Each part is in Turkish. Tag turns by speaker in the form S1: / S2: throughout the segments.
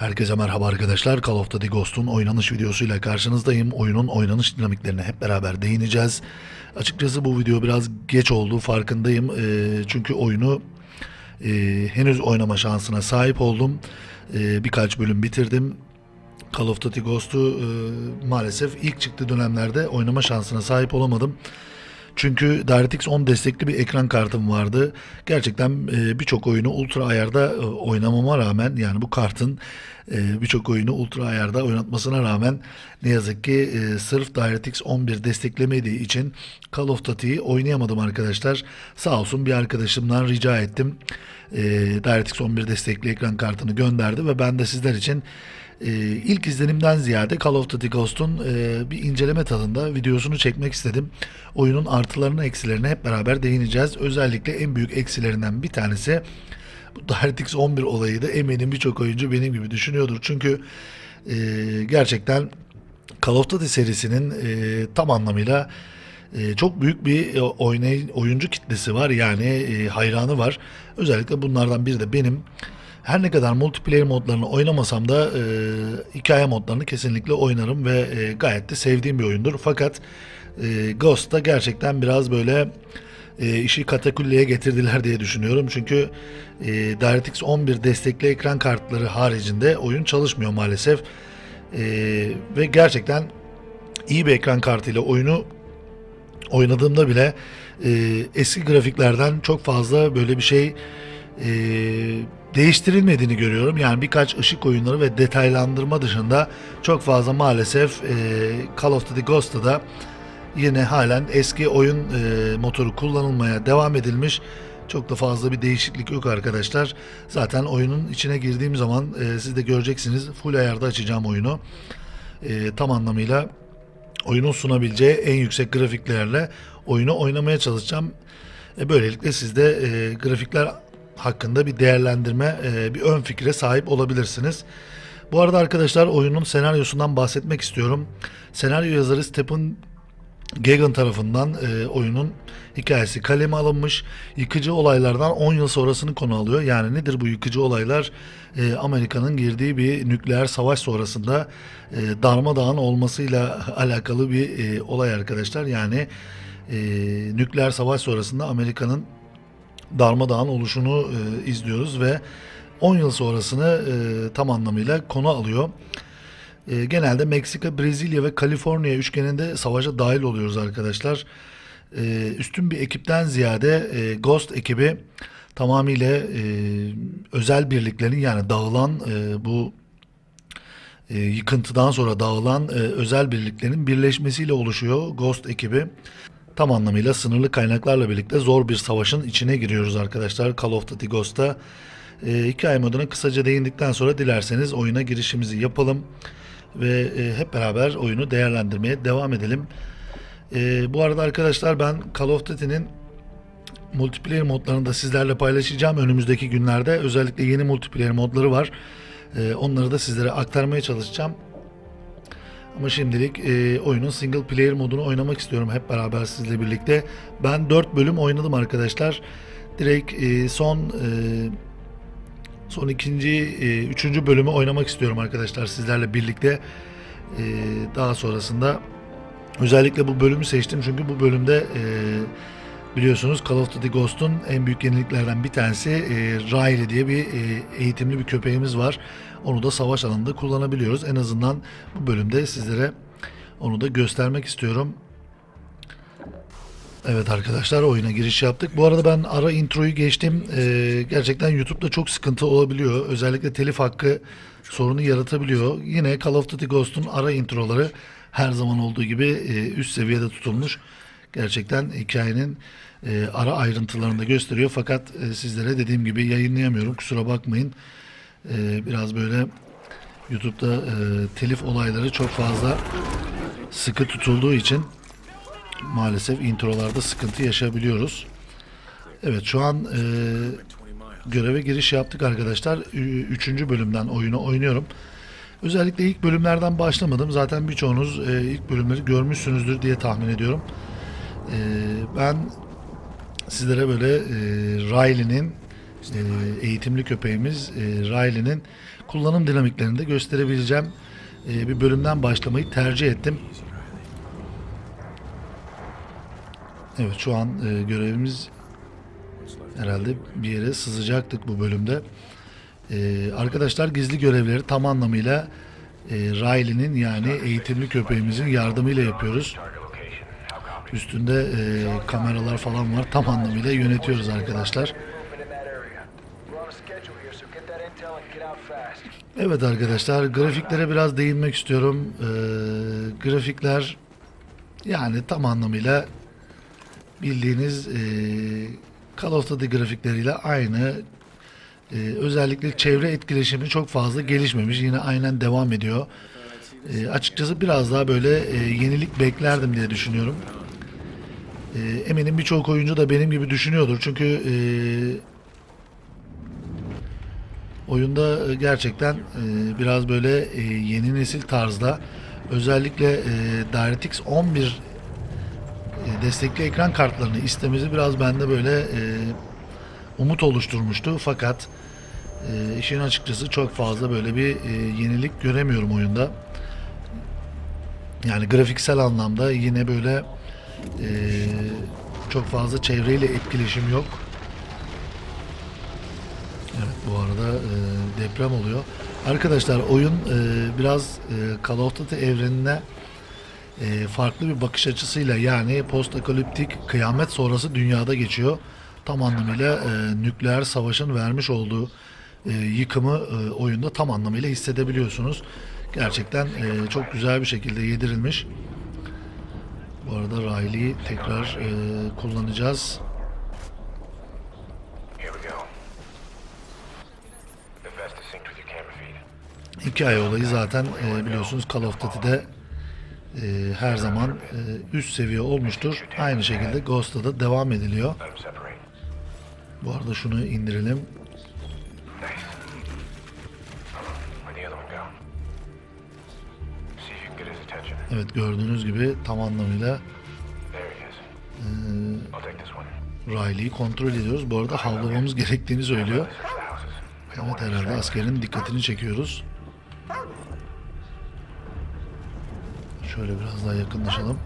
S1: Herkese merhaba arkadaşlar. Call of Duty Ghost'un oynanış videosuyla karşınızdayım. Oyunun oynanış dinamiklerine hep beraber değineceğiz. Açıkçası bu video biraz geç oldu farkındayım. Ee, çünkü oyunu e, henüz oynama şansına sahip oldum. Ee, birkaç bölüm bitirdim. Call of Duty Ghost'u e, maalesef ilk çıktığı dönemlerde oynama şansına sahip olamadım. Çünkü DirectX 10 destekli bir ekran kartım vardı. Gerçekten e, birçok oyunu ultra ayarda e, oynamama rağmen yani bu kartın e, birçok oyunu ultra ayarda oynatmasına rağmen ne yazık ki sırf DirectX 11 desteklemediği için Call of Duty'yi oynayamadım arkadaşlar. Sağ olsun bir arkadaşımdan rica ettim. DirectX 11 destekli ekran kartını gönderdi ve ben de sizler için e, ilk izlenimden ziyade Call of Duty Ghost'un e, bir inceleme tadında videosunu çekmek istedim. Oyunun artılarına eksilerine hep beraber değineceğiz. Özellikle en büyük eksilerinden bir tanesi bu DirectX 11 olayı da eminim birçok oyuncu benim gibi düşünüyordur. Çünkü e, gerçekten Call of Duty serisinin e, tam anlamıyla e, çok büyük bir e, oynay oyuncu kitlesi var yani e, hayranı var. Özellikle bunlardan biri de benim. Her ne kadar multiplayer modlarını oynamasam da e, hikaye modlarını kesinlikle oynarım ve e, gayet de sevdiğim bir oyundur. Fakat e, Ghost'ta gerçekten biraz böyle e, işi katakulliye getirdiler diye düşünüyorum. Çünkü e, DirectX 11 destekli ekran kartları haricinde oyun çalışmıyor maalesef. E, ve gerçekten iyi bir ekran kartıyla oyunu oynadığımda bile e, eski grafiklerden çok fazla böyle bir şey e, değiştirilmediğini görüyorum. Yani birkaç ışık oyunları ve detaylandırma dışında çok fazla maalesef e, Call of Duty Ghost'ta da yine halen eski oyun e, motoru kullanılmaya devam edilmiş. Çok da fazla bir değişiklik yok arkadaşlar. Zaten oyunun içine girdiğim zaman e, siz de göreceksiniz. Full ayarda açacağım oyunu. E, tam anlamıyla oyunun sunabileceği en yüksek grafiklerle oyunu oynamaya çalışacağım. E, böylelikle siz de e, grafikler hakkında bir değerlendirme, e, bir ön fikre sahip olabilirsiniz. Bu arada arkadaşlar oyunun senaryosundan bahsetmek istiyorum. Senaryo yazarı Stephen Gagan tarafından e, oyunun hikayesi kaleme alınmış. Yıkıcı olaylardan 10 yıl sonrasını konu alıyor. Yani nedir bu yıkıcı olaylar? E, Amerika'nın girdiği bir nükleer savaş sonrasında e, darmadağın olmasıyla alakalı bir e, olay arkadaşlar. Yani e, nükleer savaş sonrasında Amerika'nın darmadağın oluşunu e, izliyoruz ve 10 yıl sonrasını e, tam anlamıyla konu alıyor. E, genelde Meksika, Brezilya ve Kaliforniya üçgeninde savaşa dahil oluyoruz arkadaşlar. E, üstün bir ekipten ziyade e, Ghost ekibi tamamıyla e, özel birliklerin yani dağılan e, bu e, yıkıntıdan sonra dağılan e, özel birliklerin birleşmesiyle oluşuyor Ghost ekibi. Tam anlamıyla sınırlı kaynaklarla birlikte zor bir savaşın içine giriyoruz arkadaşlar Call of Duty Ghost'ta. E, hikaye moduna kısaca değindikten sonra dilerseniz oyuna girişimizi yapalım ve e, hep beraber oyunu değerlendirmeye devam edelim. E, bu arada arkadaşlar ben Call of Duty'nin multiplayer modlarını da sizlerle paylaşacağım önümüzdeki günlerde. Özellikle yeni multiplayer modları var. E, onları da sizlere aktarmaya çalışacağım. Ama şimdilik e, oyunun single player modunu oynamak istiyorum hep beraber sizle birlikte. Ben 4 bölüm oynadım arkadaşlar. Direkt e, son e, son ikinci, e, üçüncü bölümü oynamak istiyorum arkadaşlar sizlerle birlikte. E, daha sonrasında özellikle bu bölümü seçtim çünkü bu bölümde e, biliyorsunuz Call of Duty Ghost'un en büyük yeniliklerden bir tanesi e, Riley diye bir e, eğitimli bir köpeğimiz var. Onu da savaş alanında kullanabiliyoruz. En azından bu bölümde sizlere onu da göstermek istiyorum. Evet arkadaşlar oyuna giriş yaptık. Bu arada ben ara introyu geçtim. Ee, gerçekten YouTube'da çok sıkıntı olabiliyor. Özellikle telif hakkı sorunu yaratabiliyor. Yine Call of Duty Ghost'un ara introları her zaman olduğu gibi e, üst seviyede tutulmuş. Gerçekten hikayenin e, ara ayrıntılarını da gösteriyor. Fakat e, sizlere dediğim gibi yayınlayamıyorum. Kusura bakmayın. E, biraz böyle YouTube'da e, telif olayları çok fazla sıkı tutulduğu için maalesef introlarda sıkıntı yaşayabiliyoruz. Evet şu an e, göreve giriş yaptık arkadaşlar. Üçüncü bölümden oyunu oynuyorum. Özellikle ilk bölümlerden başlamadım. Zaten birçoğunuz e, ilk bölümleri görmüşsünüzdür diye tahmin ediyorum. E, ben sizlere böyle e, Riley'nin e, eğitimli köpeğimiz e, Riley'nin kullanım dinamiklerini de gösterebileceğim e, bir bölümden başlamayı tercih ettim. Evet şu an e, görevimiz herhalde bir yere sızacaktık bu bölümde. E, arkadaşlar gizli görevleri tam anlamıyla e, Riley'nin yani eğitimli köpeğimizin yardımıyla yapıyoruz. Üstünde e, kameralar falan var. Tam anlamıyla yönetiyoruz arkadaşlar. Evet arkadaşlar grafiklere biraz değinmek istiyorum. Ee, grafikler yani tam anlamıyla bildiğiniz e, Call of Duty grafikleriyle aynı. Ee, özellikle çevre etkileşimi çok fazla gelişmemiş. Yine aynen devam ediyor. Ee, açıkçası biraz daha böyle e, yenilik beklerdim diye düşünüyorum. Ee, eminim birçok oyuncu da benim gibi düşünüyordur. Çünkü e, Oyunda e, gerçekten e, biraz böyle e, yeni nesil tarzda özellikle DirectX 11 e, destekli ekran kartlarını istemesi biraz bende böyle umut oluşturmuştu. Fakat işin açıkçası çok fazla böyle bir yenilik göremiyorum oyunda. Yani grafiksel anlamda yine böyle çok fazla çevreyle etkileşim yok. Bu arada e, deprem oluyor. Arkadaşlar oyun e, biraz e, Call of Duty evrenine e, farklı bir bakış açısıyla yani post apokaliptik kıyamet sonrası dünyada geçiyor. Tam anlamıyla e, nükleer savaşın vermiş olduğu e, yıkımı e, oyunda tam anlamıyla hissedebiliyorsunuz. Gerçekten e, çok güzel bir şekilde yedirilmiş. Bu arada Riley'i tekrar e, kullanacağız. Hikaye olayı zaten e, biliyorsunuz Call of Duty'de e, her zaman e, üst seviye olmuştur. Aynı şekilde Ghost'ta da devam ediliyor. Bu arada şunu indirelim. Evet gördüğünüz gibi tam anlamıyla
S2: one.
S1: Riley'i kontrol ediyoruz. Bu arada havlamamız gerektiğini söylüyor. Evet herhalde askerin dikkatini çekiyoruz. Şöyle biraz daha yakınlaşalım.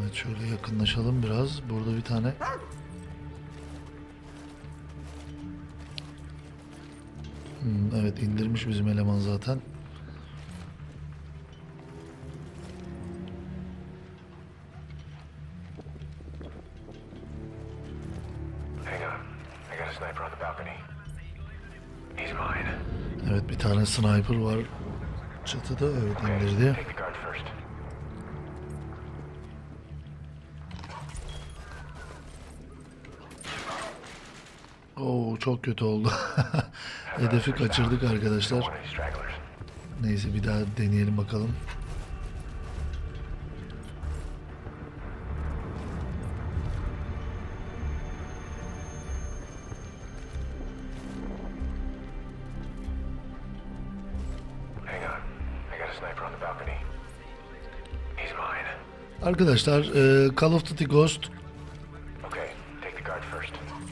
S1: Evet şöyle yakınlaşalım biraz. Burada bir tane Hmm, evet indirmiş bizim eleman zaten.
S2: Sniper
S1: var çatıda. Evet indirdi. Oo çok kötü oldu. Hedefi kaçırdık arkadaşlar. Neyse bir daha deneyelim bakalım. Arkadaşlar e, Call of Duty Ghost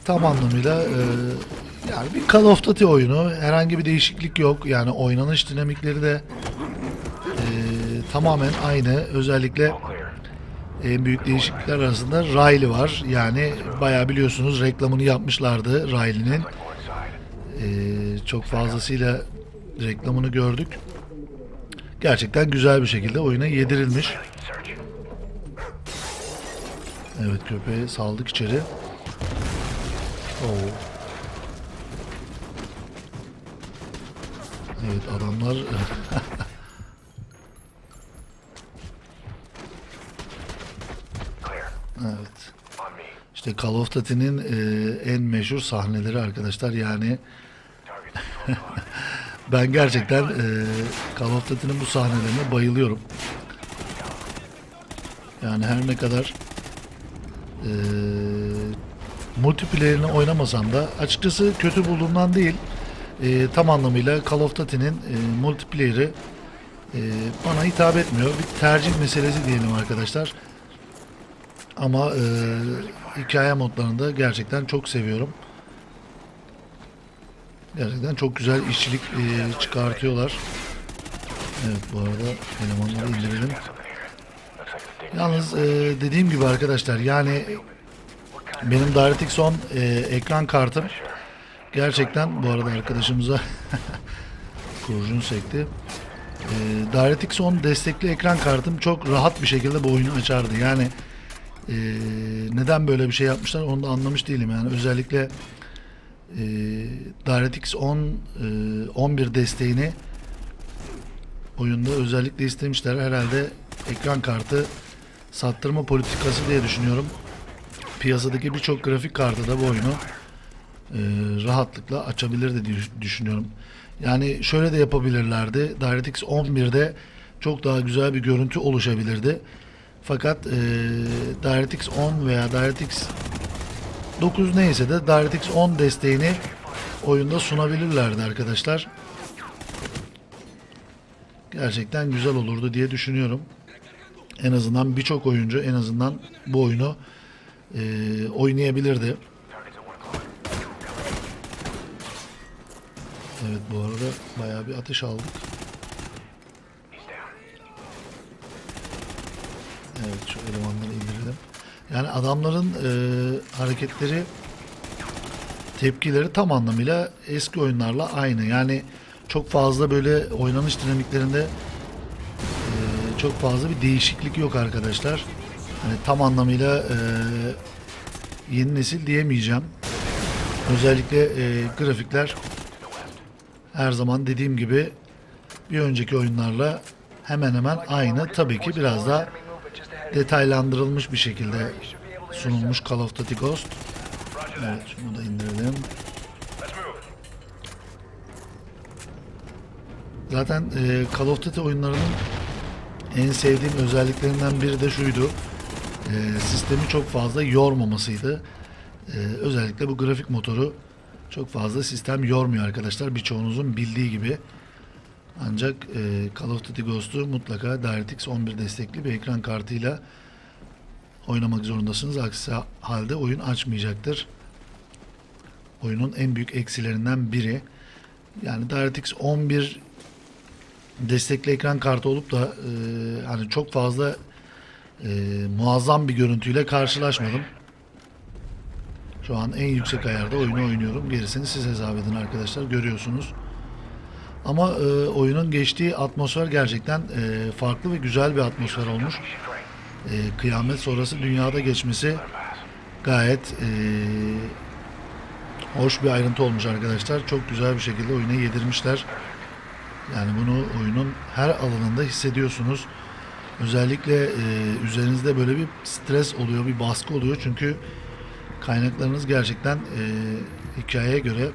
S1: tam anlamıyla e, yani bir Call of Duty oyunu. Herhangi bir değişiklik yok. Yani oynanış dinamikleri de e, tamamen aynı. Özellikle en büyük değişiklikler arasında Riley var. Yani bayağı biliyorsunuz reklamını yapmışlardı Riley'nin. Ee, çok fazlasıyla reklamını gördük. Gerçekten güzel bir şekilde oyuna yedirilmiş. Evet köpeği saldık içeri. Oo. Evet adamlar evet. İşte Call of Duty'nin e, en meşhur sahneleri arkadaşlar yani
S2: Target. 12 o'clock.
S1: Ben gerçekten e, Call of Duty'nin bu sahnelerine bayılıyorum. Yani her ne kadar e, multiplayer'ini oynamasam da açıkçası kötü bulduğumdan değil e, tam anlamıyla Call of Duty'nin e, multiplayer'ı e, bana hitap etmiyor. Bir tercih meselesi diyelim arkadaşlar. Ama e, hikaye modlarında gerçekten çok seviyorum. Gerçekten çok güzel işçilik e, çıkartıyorlar. Evet bu arada elemanları indirelim. Yalnız e, dediğim gibi arkadaşlar yani benim DirectX 10 e, ekran kartım gerçekten bu arada arkadaşımıza kurşun sekti. E, DirectX 10 destekli ekran kartım çok rahat bir şekilde bu oyunu açardı. Yani e, neden böyle bir şey yapmışlar onu da anlamış değilim. Yani özellikle e, DirectX 10 e, 11 desteğini oyunda özellikle istemişler. Herhalde ekran kartı sattırma politikası diye düşünüyorum. Piyasadaki birçok grafik kartı da bu oyunu e, rahatlıkla açabilirdi diye düşünüyorum. Yani şöyle de yapabilirlerdi. DirectX 11'de çok daha güzel bir görüntü oluşabilirdi. Fakat e, DirectX 10 veya DirectX 9 neyse de DirectX 10 desteğini oyunda sunabilirlerdi arkadaşlar. Gerçekten güzel olurdu diye düşünüyorum. En azından birçok oyuncu en azından bu oyunu e, oynayabilirdi. Evet bu arada bayağı bir atış aldık. Evet şu elemanları indirelim. Yani adamların e, hareketleri tepkileri tam anlamıyla eski oyunlarla aynı. Yani çok fazla böyle oynanış dinamiklerinde e, çok fazla bir değişiklik yok arkadaşlar. Hani tam anlamıyla e, yeni nesil diyemeyeceğim. Özellikle e, grafikler her zaman dediğim gibi bir önceki oyunlarla hemen hemen aynı. Tabii ki biraz daha detaylandırılmış bir şekilde sunulmuş Call of Duty Ghost. Evet şunu da indirelim. Zaten e, Call of Duty oyunlarının en sevdiğim özelliklerinden biri de şuydu. E, sistemi çok fazla yormamasıydı. E, özellikle bu grafik motoru çok fazla sistem yormuyor arkadaşlar. Birçoğunuzun bildiği gibi. Ancak e, Call of Duty Ghost'u mutlaka DirectX 11 destekli bir ekran kartıyla oynamak zorundasınız. Aksi halde oyun açmayacaktır. Oyunun en büyük eksilerinden biri. Yani DirectX 11 destekli ekran kartı olup da e, hani çok fazla e, muazzam bir görüntüyle karşılaşmadım. Şu an en yüksek ayarda oyunu oynuyorum. Gerisini siz hesap edin arkadaşlar. Görüyorsunuz. Ama e, oyunun geçtiği atmosfer gerçekten e, farklı ve güzel bir atmosfer olmuş. E, kıyamet sonrası dünyada geçmesi gayet e, hoş bir ayrıntı olmuş arkadaşlar. Çok güzel bir şekilde oyuna yedirmişler. Yani bunu oyunun her alanında hissediyorsunuz. Özellikle e, üzerinizde böyle bir stres oluyor, bir baskı oluyor. Çünkü kaynaklarınız gerçekten e, hikayeye göre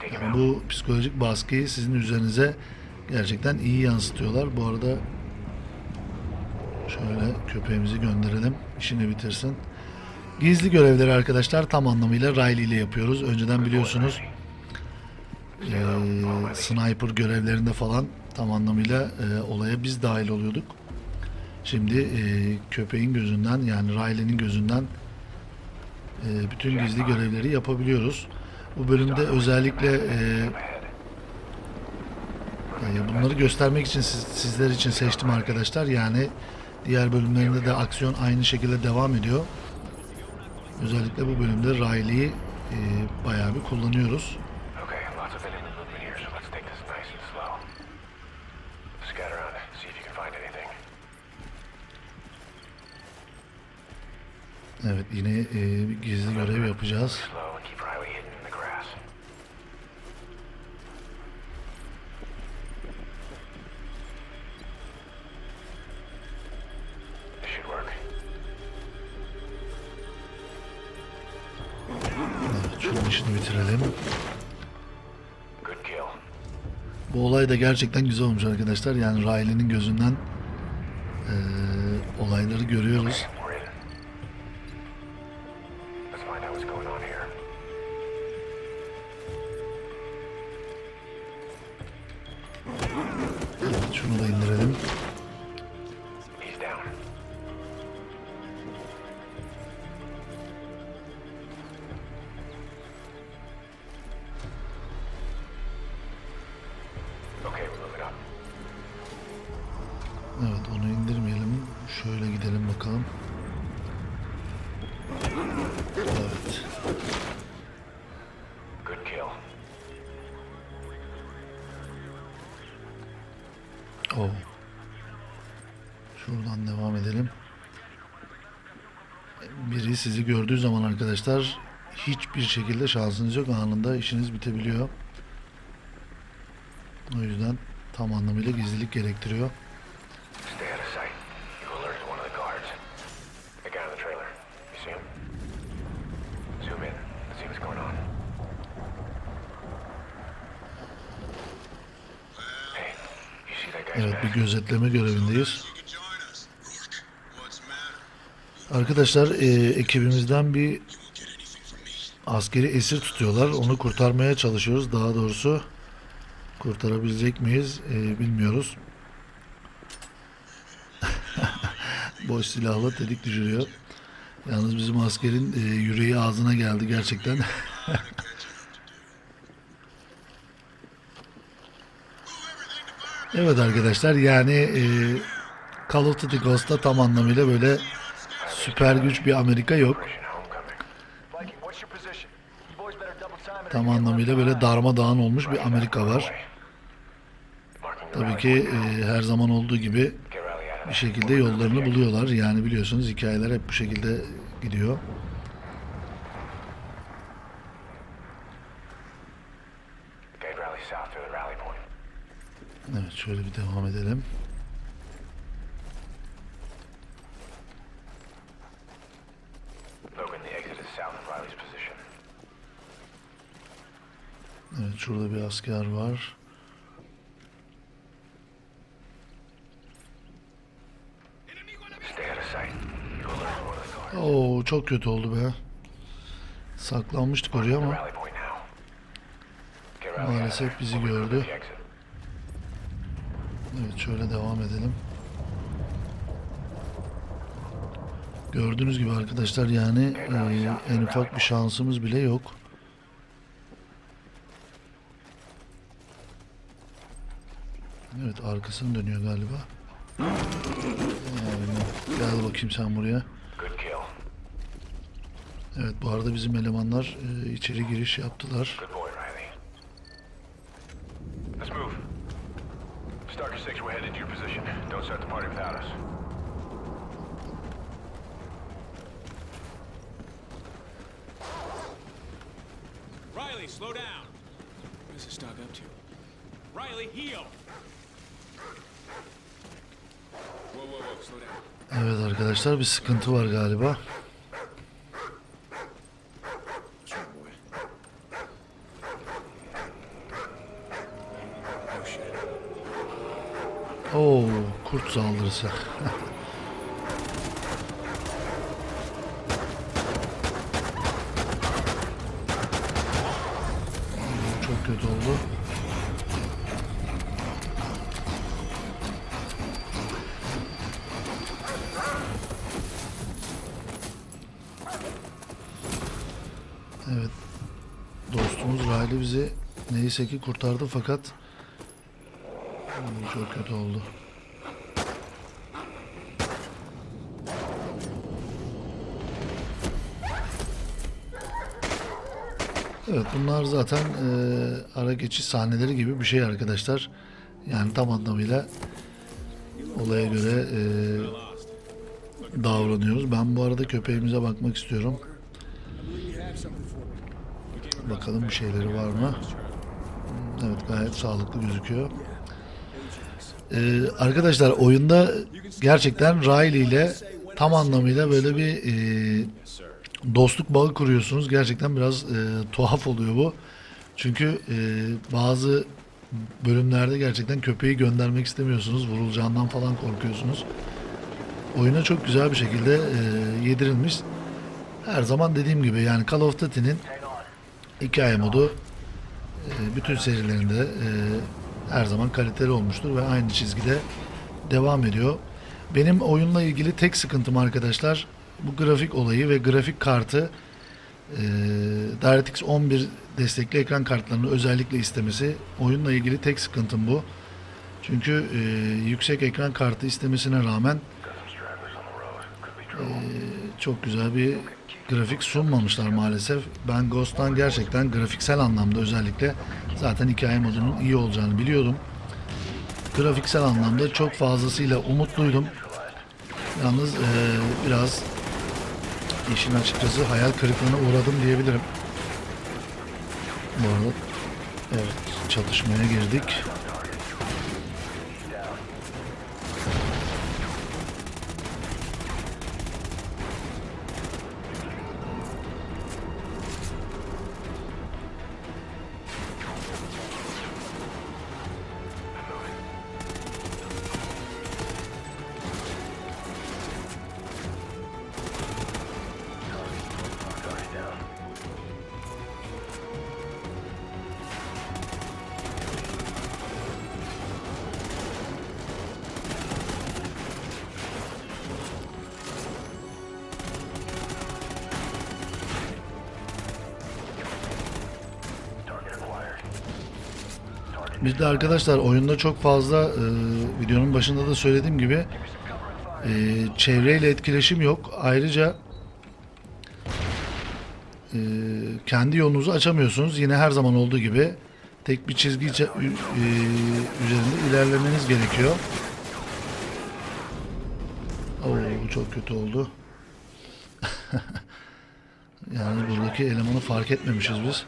S2: Take him
S1: yani bu psikolojik baskıyı sizin üzerinize gerçekten iyi yansıtıyorlar. Bu arada şöyle köpeğimizi gönderelim. işini bitirsin. Gizli görevleri arkadaşlar tam anlamıyla Riley ile yapıyoruz. Önceden biliyorsunuz e, sniper görevlerinde falan tam anlamıyla e, olaya biz dahil oluyorduk. Şimdi e, köpeğin gözünden yani Riley'nin gözünden e, bütün gizli görevleri yapabiliyoruz. Bu bölümde özellikle e, e, bunları göstermek için siz- sizler için seçtim arkadaşlar. Yani diğer bölümlerinde de aksiyon aynı şekilde devam ediyor. Özellikle bu bölümde Riley'i e, bayağı bir kullanıyoruz. Evet yine e, gizli görev yapacağız. Evet, şunun işini bitirelim. Bu olay da gerçekten güzel olmuş arkadaşlar. Yani Riley'nin gözünden Şunu da indirelim. Sizi gördüğü zaman arkadaşlar hiçbir şekilde şansınız yok. Anında işiniz bitebiliyor. O yüzden tam anlamıyla gizlilik gerektiriyor. Evet bir gözetleme görevindeyiz. Arkadaşlar e, ekibimizden bir askeri esir tutuyorlar. Onu kurtarmaya çalışıyoruz. Daha doğrusu kurtarabilecek miyiz e, bilmiyoruz. Boş silahla tedik düşürüyor. Yalnız bizim askerin e, yüreği ağzına geldi gerçekten. evet arkadaşlar yani e, Call of Duty Ghost'ta tam anlamıyla böyle süper güç bir Amerika yok. Tam anlamıyla böyle darmadağın olmuş bir Amerika var. Tabii ki e, her zaman olduğu gibi bir şekilde yollarını buluyorlar. Yani biliyorsunuz hikayeler hep bu şekilde gidiyor. Evet şöyle bir devam edelim. Evet şurada bir asker var. Oo çok kötü oldu be. Saklanmıştık oraya ama Maalesef bizi gördü. evet şöyle devam edelim. Gördüğünüz gibi arkadaşlar yani e, en ufak bir şansımız bile yok. Evet arkasını dönüyor galiba. Yani, gel bakayım sen buraya. Evet bu arada bizim elemanlar e, içeri giriş yaptılar.
S2: Good boy, Riley. Let's move. Stalker 6, we're headed to your position. Don't start the party without us.
S3: Riley, slow down. What is this dog up to? Riley, heel. Whoa, whoa, whoa, slow down.
S1: Evet arkadaşlar bir sıkıntı var galiba. Oo kurt saldırısı. Çok kötü oldu. Evet. Dostumuz Riley bizi neyse ki kurtardı fakat Hmm, çok kötü oldu. Evet bunlar zaten e, ara geçiş sahneleri gibi bir şey arkadaşlar. Yani tam anlamıyla olaya göre e, davranıyoruz. Ben bu arada köpeğimize bakmak istiyorum. Bakalım bir şeyleri var mı? Evet gayet sağlıklı gözüküyor. Ee, arkadaşlar oyunda gerçekten Riley ile tam anlamıyla böyle bir e, dostluk bağı kuruyorsunuz. Gerçekten biraz e, tuhaf oluyor bu. Çünkü e, bazı bölümlerde gerçekten köpeği göndermek istemiyorsunuz. Vurulacağından falan korkuyorsunuz. Oyuna çok güzel bir şekilde e, yedirilmiş. Her zaman dediğim gibi yani Call of Duty'nin hikaye modu e, bütün serilerinde e, her zaman kaliteli olmuştur ve aynı çizgide devam ediyor. Benim oyunla ilgili tek sıkıntım arkadaşlar bu grafik olayı ve grafik kartı e, DirectX 11 destekli ekran kartlarını özellikle istemesi. Oyunla ilgili tek sıkıntım bu. Çünkü yüksek ekran kartı istemesine rağmen çok güzel bir grafik sunmamışlar maalesef. Ben Ghost'tan gerçekten grafiksel anlamda özellikle zaten hikaye modunun iyi olacağını biliyordum. Grafiksel anlamda çok fazlasıyla umutluydum. Yalnız e, biraz işin açıkçası hayal kırıklığına uğradım diyebilirim. Bu arada evet çatışmaya girdik. Bir de arkadaşlar oyunda çok fazla e, videonun başında da söylediğim gibi e, çevreyle etkileşim yok. Ayrıca e, kendi yolunuzu açamıyorsunuz. Yine her zaman olduğu gibi tek bir çizgi e, üzerinde ilerlemeniz gerekiyor. Oo, bu çok kötü oldu. yani buradaki elemanı fark etmemişiz biz.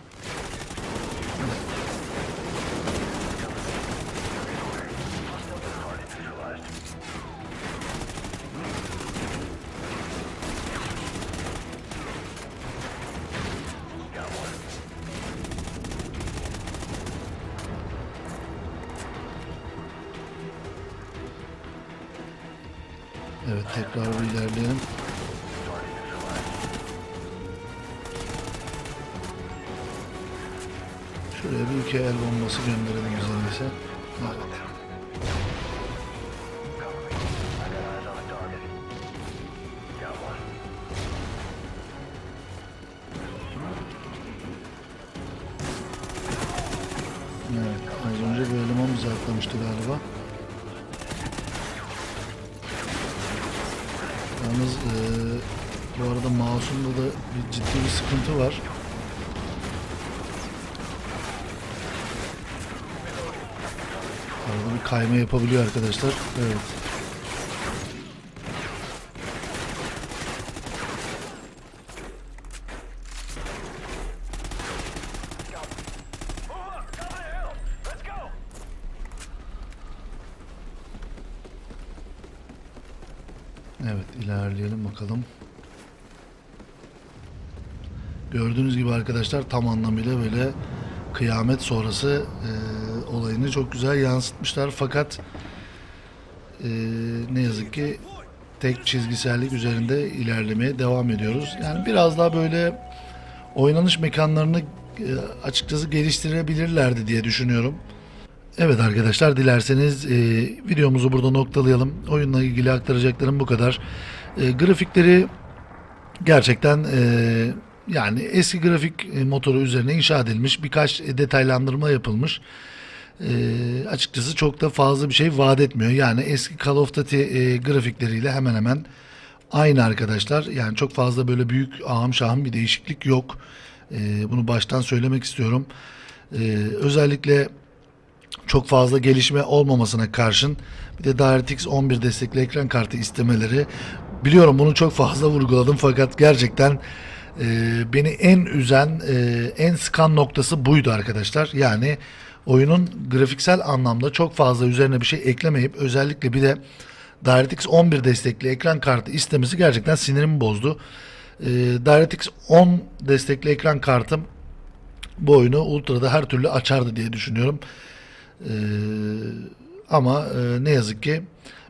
S1: Evet tekrar bir ilerleyelim. Şuraya bir iki el bombası gönderelim biz en mouse'umda da bir ciddi bir sıkıntı var. Arada bir kayma yapabiliyor arkadaşlar. Evet ilerleyelim bakalım. Gördüğünüz gibi arkadaşlar tam anlamıyla böyle kıyamet sonrası e, olayını çok güzel yansıtmışlar. Fakat e, ne yazık ki tek çizgisellik üzerinde ilerlemeye devam ediyoruz. Yani biraz daha böyle oynanış mekanlarını e, açıkçası geliştirebilirlerdi diye düşünüyorum. Evet arkadaşlar dilerseniz e, videomuzu burada noktalayalım. Oyunla ilgili aktaracaklarım bu kadar. E, grafikleri gerçekten e, yani eski grafik e, motoru üzerine inşa edilmiş birkaç e, detaylandırma yapılmış. E, açıkçası çok da fazla bir şey vaat etmiyor. Yani eski Call of Duty e, grafikleriyle hemen hemen aynı arkadaşlar. Yani çok fazla böyle büyük ahım şahım bir değişiklik yok. E, bunu baştan söylemek istiyorum. E, özellikle çok fazla gelişme olmamasına karşın bir de DirectX 11 destekli ekran kartı istemeleri biliyorum bunu çok fazla vurguladım fakat gerçekten e, beni en üzen e, en sıkan noktası buydu arkadaşlar yani oyunun grafiksel anlamda çok fazla üzerine bir şey eklemeyip özellikle bir de DirectX 11 destekli ekran kartı istemesi gerçekten sinirimi bozdu. E, DirectX 10 destekli ekran kartım bu oyunu Ultra'da her türlü açardı diye düşünüyorum. Ee, ama e, ne yazık ki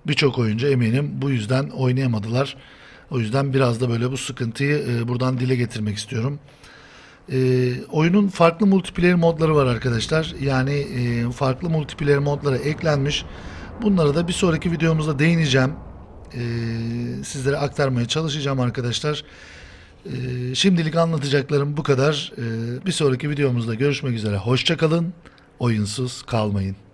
S1: birçok oyuncu eminim bu yüzden oynayamadılar. O yüzden biraz da böyle bu sıkıntıyı e, buradan dile getirmek istiyorum. Ee, oyunun farklı multiplayer modları var arkadaşlar. Yani e, farklı multiplayer modları eklenmiş. Bunlara da bir sonraki videomuzda değineceğim. Ee, sizlere aktarmaya çalışacağım arkadaşlar. Ee, şimdilik anlatacaklarım bu kadar. Ee, bir sonraki videomuzda görüşmek üzere. Hoşçakalın. Oyunsuz kalmayın.